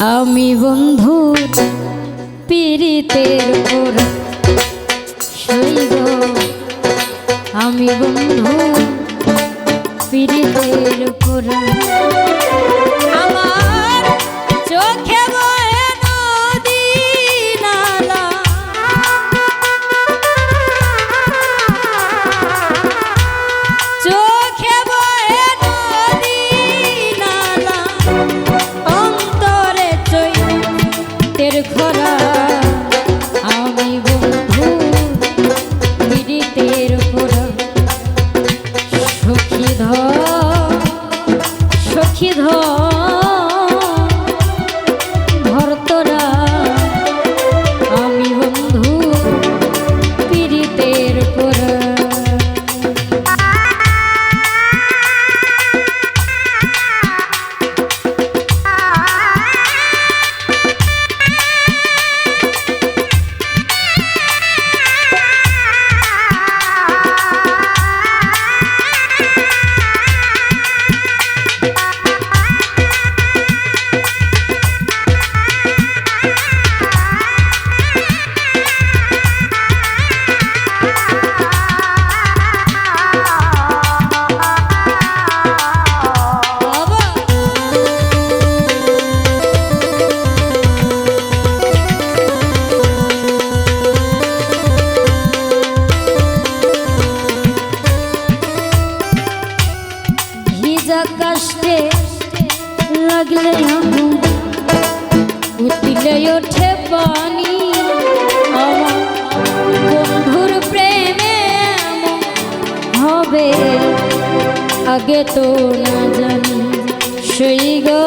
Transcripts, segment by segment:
আমি বন্ধু পীড়িতের উপর শৈব আমি বন্ধু পীড়িতের উপর। আমার চোখে যা কষ্টে লাগলে আগুন উঠিলে ওঠে পানি। আমার বন্ধুর প্রেমে হবে, আগে তো না জানি সেই গো।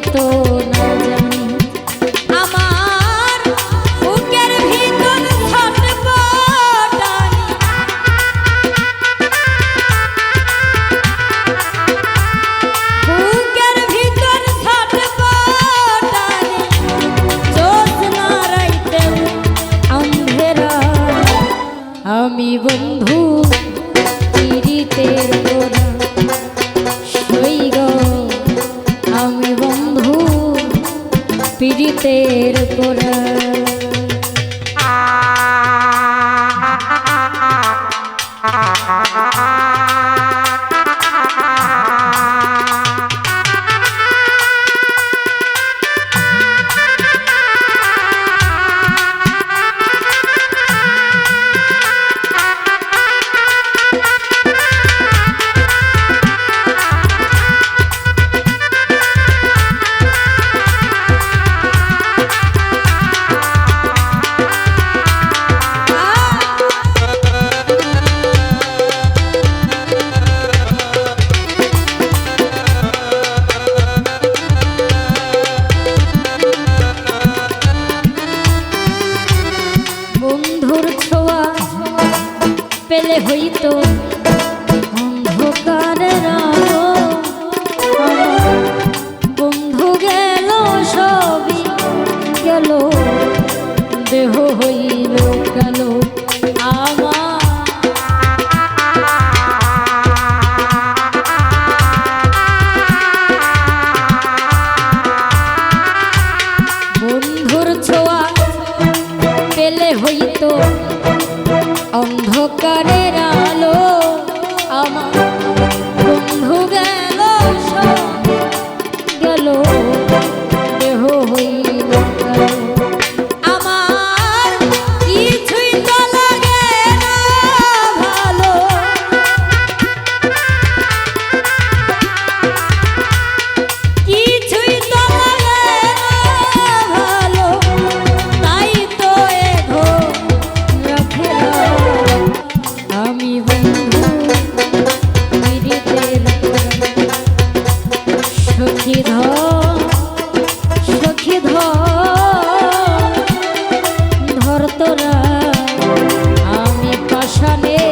তো কালো শ্মশানে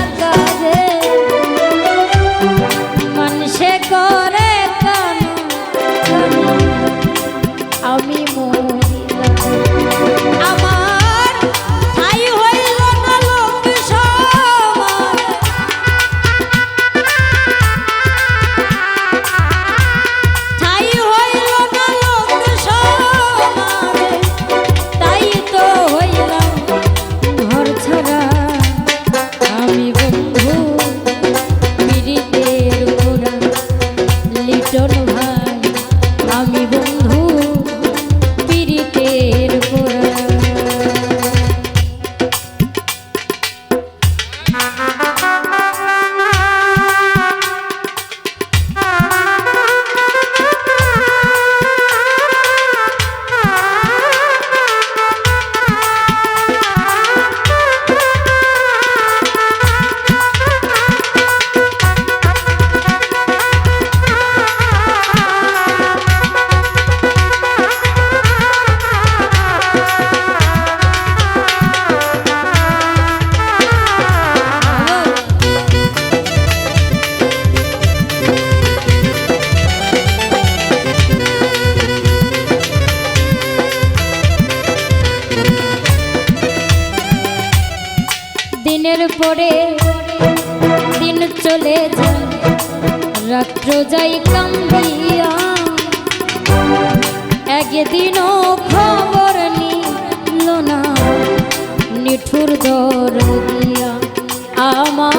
হয়েছে। রাত্র যাই কান্দিয়া, একদিনও খবর নিল না। নিঠুর দর দিয়া আমা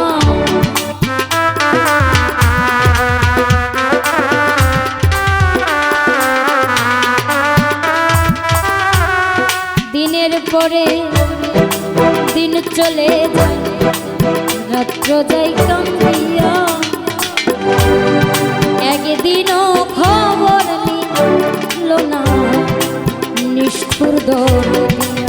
দিনের পরে দিন চলে যায়। রাত্র যাই কান্দিয়া একদিনও খবর নিল নিষ্ঠুর দৌড়